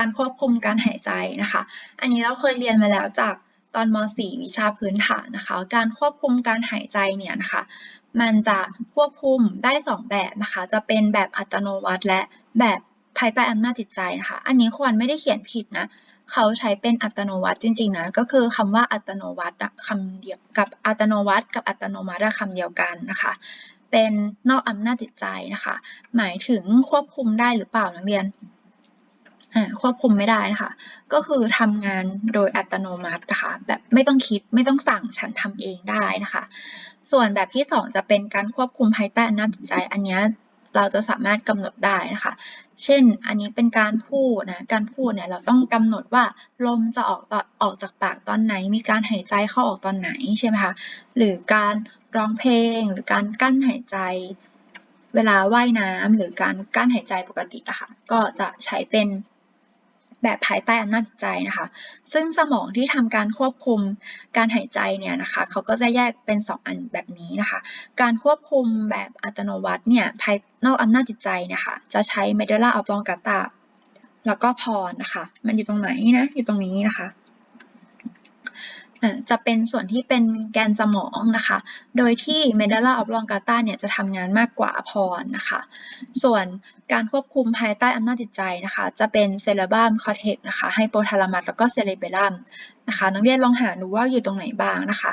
การควบคุมการหายใจนะคะ อันนี้เราเคยเรียนมาแล้วจากตอนม .4 วิชาพื้นฐานนะคะ การควบคุมการหายใจเนี่ยนะคะ มันจะควบคุมได้ 2 แบบนะคะ จะเป็นแบบอัตโนมัติและแบบภายใต้อำนาจจิตใจนะคะ อันนี้ควรไม่ได้เขียนผิดนะ เขาใช้เป็นอัตโนมัติจริงๆนะ ก็คือคำว่าอัตโนมัติคำเดียวกับอัตโนมัติกับอัตโนมัติอะคำเดียวกันนะคะ เป็นนอกอำนาจจิตใจนะคะ หมายถึงควบคุมได้หรือเปล่านักเรียน ควบคุมไม่ได้นะคะ ก็คือทำงานโดยอัตโนมัตินะคะ แบบไม่ต้องคิดไม่ต้องสั่งฉันทำเองได้นะคะ ส่วนแบบที่ 2 จะเป็นการควบคุมภายใต้อำนาจจิตใจ อันนี้เราจะสามารถกำหนดได้นะคะ เช่น อันนี้เป็นการพูดนะ การพูดเนี่ยเราต้องกำหนดว่าลมจะออกตอออกจากปากตอนไหน มีการหายใจเข้าออกตอนไหนใช่ไหมคะ หรือการร้องเพลง หรือการกั้นหายใจเวลาว่ายน้ำหรือการกั้นหายใจปกติอะค่ะ ก็จะใช้เป็น แบบภายใต้อำนาจจิตใจนะคะ ซึ่งสมองที่ทำการควบคุมการหายใจเนี่ยนะคะเขาก็จะแยกเป็น 2 อันแบบนี้นะคะ การควบคุมแบบอัตโนมัติเนี่ยภายนอกอำนาจจิตใจนะคะ จะใช้ medulla oblongata แล้วก็พรนะคะ มันอยู่ตรงไหนนะ อยู่ตรงนี้นะคะ จะเป็นส่วนที่เป็นแกนสมองนะคะ โดยที่ medulla oblongata เนี่ยจะทำงานมากกว่าพรนะคะ ส่วนการควบคุมภายใต้อำนาจจิตใจนะคะ จะเป็น cerebellum cortex นะคะ hypothalamus แล้วก็ cerebellum นะคะ นักเรียนลองหาดูว่าอยู่ตรงไหนบ้างนะคะ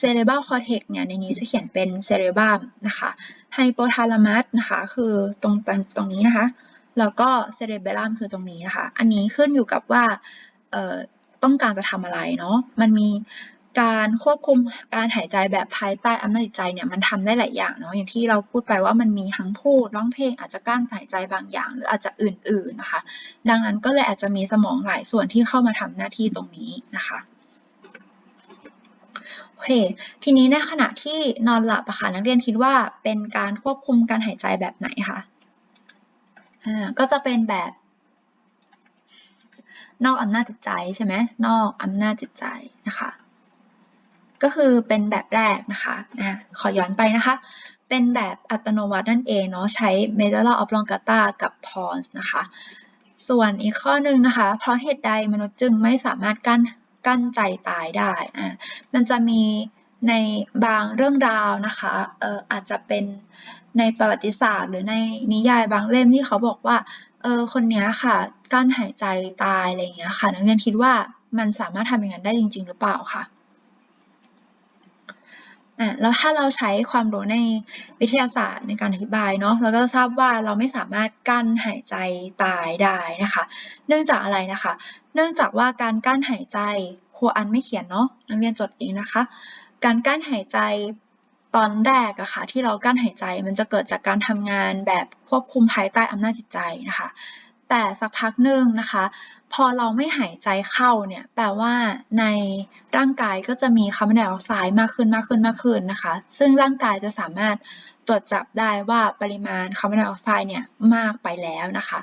cerebral cortex เนี่ยในนี้จะเขียนเป็น cerebellum นะคะ hypothalamus นะคะคือตรงตรงนี้นะคะ แล้วก็ cerebellum คือตรงนี้นะคะ อันนี้ขึ้นอยู่กับว่าเอ่อ ต้องการจะทำอะไรเนาะมันมีการควบคุมการหายใจแบบภายใต้อำนาจจิตใจเนี่ยมันทำได้หลายอย่างเนาะอย่างที่เราพูดไปว่ามันมีทั้งพูดร้องเพลงอาจจะกั้นหายใจบางอย่าง หรืออาจจะอื่นๆนะคะ ดังนั้นก็เลยอาจจะมีสมองหลายส่วนที่เข้ามาทำหน้าที่ตรงนี้นะคะโอเค ทีนี้ในขณะที่นอนหลับอะค่ะนักเรียนคิดว่าเป็นการควบคุมการหายใจแบบไหนคะ อ่า ก็จะเป็นแบบ นอกอำนาจจิตใจใช่ไหมนอกอำนาจจิตใจนะคะ ก็คือเป็นแบบแรกนะคะอะขอย้อนไปนะคะ เป็นแบบอัตโนมัตินั่นเองเนาะใช้ medulla oblongata กับ pons นะคะ ส่วนอีกข้อหนึ่งนะคะ เพราะเหตุใดมนุษย์จึงไม่สามารถกั้นกั้นใจตายได้อะมันจะมีในบางเรื่องราวนะคะเอ่ออาจจะเป็นในประวัติศาสตร์ หรือในนิยายบางเล่มที่เขาบอกว่า เออคนเนี้ยค่ะกั้นหายใจตายอะไรอย่างเงี้ยค่ะ นักเรียนคิดว่ามันสามารถทำอย่างนั้นได้จริง ๆ หรือเปล่าคะอะแล้วถ้าเราใช้ความรู้ในวิทยาศาสตร์ในการอธิบายเนาะเราก็จะทราบว่าเราไม่สามารถกั้นหายใจตายได้นะคะ เนื่องจากอะไรนะคะ เนื่องจากว่าการกั้นหายใจครูอันไม่เขียนเนาะนักเรียนจดเองนะคะ การกั้นหายใจ ตอนแรกอะค่ะที่เรากั้นหายใจมันจะเกิดจากการทำงานแบบควบคุมภายใต้อำนาจจิตใจนะคะ แต่สักพักหนึ่งนะคะ พอเราไม่หายใจเข้าเนี่ยแปลว่าในร่างกายก็จะมีคาร์บอนไดออกไซด์มากขึ้นมากขึ้นมากขึ้นนะคะ ซึ่งร่างกายจะสามารถตรวจจับได้ว่าปริมาณคาร์บอนไดออกไซด์เนี่ยมากไปแล้วนะคะ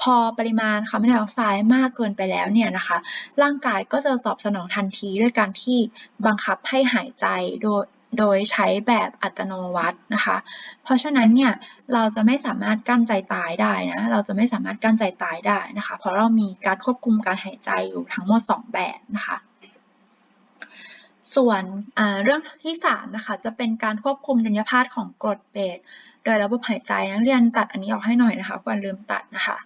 พอปริมาณคาร์บอนไดออกไซด์มากเกินไปแล้วเนี่ยนะคะ ร่างกายก็จะตอบสนองทันทีด้วยการที่บังคับให้หายใจโดย โดยใช้แบบอัตโนมัตินะคะ เพราะฉะนั้นเนี่ยเราจะไม่สามารถกั้นใจตายได้นะ เราจะไม่สามารถกั้นใจตายได้นะคะ เพราะเรามีการควบคุมการหายใจอยู่ทั้งหมด 2 แบบนะคะ ส่วนเรื่องที่3นะคะจะเป็นการควบคุมดุลยภาพของกรดเบส โดยระบบหายใจนักเรียนตัดอันนี้ออกให้หน่อยนะคะควรลืมตัดนะคะ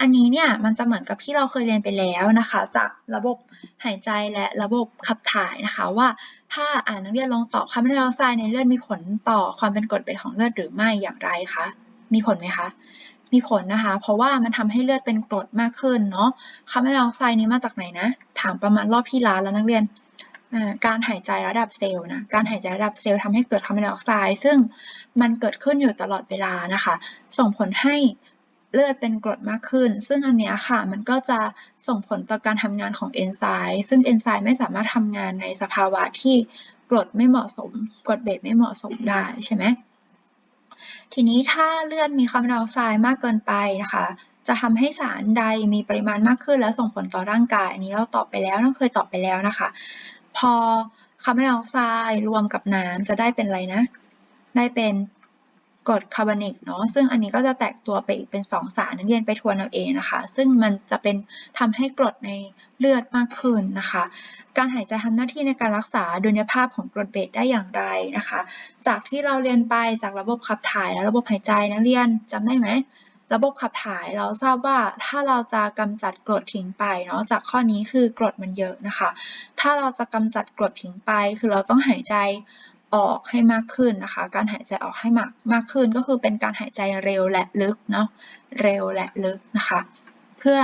อันนี้เนี่ยมันจะเหมือนกับที่เราเคยเรียนไปแล้วนะคะ จากระบบหายใจและระบบขับถ่ายนะคะ ว่าถ้าอ่านนักเรียนลองตอบคาร์บอนไดออกไซด์ในเลือดมีผลต่อความเป็นกรดเป็นของเลือดหรือไม่อย่างไรคะมีผลไหมคะมีผลนะคะ เพราะว่ามันทำให้เลือดเป็นกรดมากขึ้นเนาะคาร์บอนไดออกไซด์นี้มาจากไหนนะ ถามประมาณรอบที่ล้านแล้วนักเรียน การหายใจระดับเซลล์นะ การหายใจระดับเซลล์ทำให้เกิดคาร์บอนไดออกไซด์ซึ่งมันเกิดขึ้นอยู่ตลอดเวลานะคะ ส่งผลให้เลือดเป็นกรดมากขึ้น ซึ่งอันนี้ค่ะ มันก็จะส่งผลต่อการทำงานของเอนไซม์ซึ่งเอนไซม์ไม่สามารถทำงานในสภาวะที่กรดไม่เหมาะสม กรดเบสไม่เหมาะสมได้ใช่ไหมทีนี้ถ้าเลือดมีคาร์บอนไดออกไซด์มากเกินไปนะคะ จะทำให้สารใดมีปริมาณมากขึ้นแล้วส่งผลต่อร่างกาย อันนี้เราตอบไปแล้วเราเคยตอบไปแล้วนะคะ พอคาร์บอนไดออกไซด์รวมกับน้ำจะได้เป็นอะไรนะ ได้เป็นกรดคาร์บอนิกเนาะซึ่งอันนี้ก็จะแตกตัวไปอีกเป็น 2 สารนักเรียนไปทวนเอาเองนะคะ ซึ่งมันจะเป็นทำให้กรดในเลือดมากขึ้นนะคะ การหายใจทำหน้าที่ในการรักษาดุลยภาพของกรดเบสได้อย่างไรนะคะ จากที่เราเรียนไปจากระบบขับถ่ายและระบบหายใจนักเรียนจำได้ไหม ระบบขับถ่ายเราทราบว่าถ้าเราจะกำจัดกรดทิ้งไปเนาะจากข้อนี้คือกรดมันเยอะนะคะ ถ้าเราจะกำจัดกรดทิ้งไป คือเราต้องหายใจออกให้มากขึ้นนะคะ การหายใจออกให้มากมากขึ้นก็คือเป็นการหายใจเร็วและลึกเนาะเร็วและลึกนะคะ เพื่อ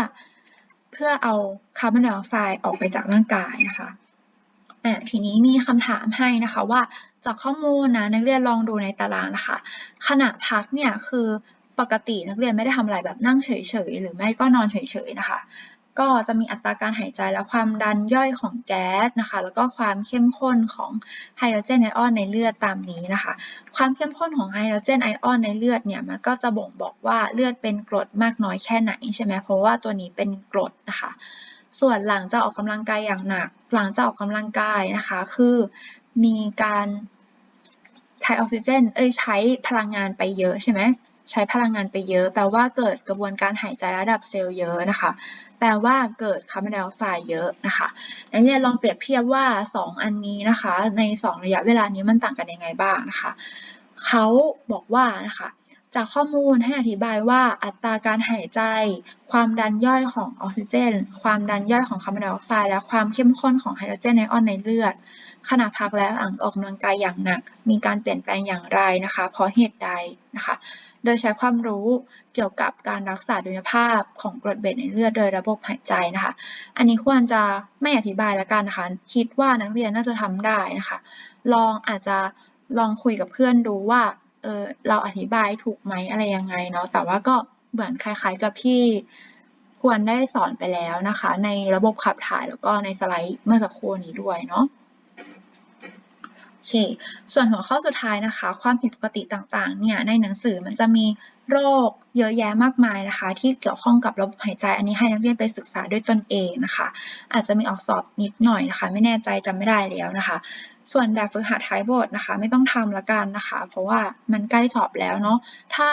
เพื่อเอาคาร์บอนไดออกไซด์ออกไปจากร่างกายนะคะอ่ทีนี้มีคำถามให้นะคะว่าจากข้อมูลนะนักเรียนลองดูในตารางนะคะ ขณะพักเนี่ยคือ ปกตินักเรียนไม่ได้ทำอะไรแบบนั่งเฉยๆ หรือไม่ก็นอนเฉยๆนะคะ ก็จะมีอัตราการหายใจและความดันย่อยของแก๊สนะคะ แล้วก็ความเข้มข้นของไฮโดรเจนไอออนในเลือดตามนี้นะคะ ความเข้มข้นของไฮโดรเจนไอออนในเลือดเนี่ยมันก็จะบ่งบอกว่าเลือดเป็นกรดมากน้อยแค่ไหนใช่ไหมเพราะว่าตัวนี้เป็นกรดนะคะ ส่วนหลังจากออกกำลังกายอย่างหนัก หลังจากออกกำลังกายนะคะ คือมีการใช้ออกซิเจน เอ้ยใช้พลังงานไปเยอะใช่ไหม ใช้พลังงานไปเยอะ แปลว่าเกิดกระบวนการหายใจระดับเซลล์เยอะนะคะ แปลว่าเกิดคาร์บอนไดออกไซด์เยอะนะคะดังนี้ลองเปรียบเทียบว่า 2 อันนี้นะคะ ใน 2 ระยะเวลานี้มันต่างกันยังไงบ้างนะคะเขาบอกว่านะคะ จากข้อมูลให้อธิบายว่าอัตราการหายใจ ความดันย่อยของออกซิเจน ความดันย่อยของคาร์บอนไดออกไซด์ และความเข้มข้นของไฮโดรเจนไอออนในเลือด ขณะพักและหลังออกกำลังกายอย่างหนัก มีการเปลี่ยนแปลงอย่างไรนะคะ เพราะเหตุใดนะคะ โดยใช้ความรู้เกี่ยวกับการรักษาดุลยภาพของกรดเบสในเลือดโดยระบบหายใจนะคะ อันนี้ควรจะไม่อธิบายล้วกันนะคะ คิดว่านักเรียนน่าจะทำได้นะคะ ลองอาจจะลองคุยกับเพื่อนดูว่า เออเราอธิบายถูกไหมอะไรยังไงเนาะแต่ว่าก็เหมือนคล้ายๆกับที่ควรได้สอนไปแล้วนะคะ ในระบบขับถ่ายแล้วก็ในสไลด์เมื่อสักครู่นี้ด้วยเนาะโอเค ส่วนหัวข้อสุดท้ายนะคะ ความผิดปกติต่างๆ เนี่ย ในหนังสือมันจะมีโรคเยอะแยะมากมายนะคะ ที่เกี่ยวข้องกับระบบหายใจ อันนี้ให้นักเรียนไปศึกษาด้วยตนเองนะคะ อาจจะมีออกสอบนิดหน่อยนะคะ ไม่แน่ใจจำไม่ได้แล้วนะคะ ส่วนแบบฝึกหัดท้ายบทนะคะ ไม่ต้องทำละกันนะคะ เพราะว่ามันใกล้สอบแล้วเนาะ ถ้า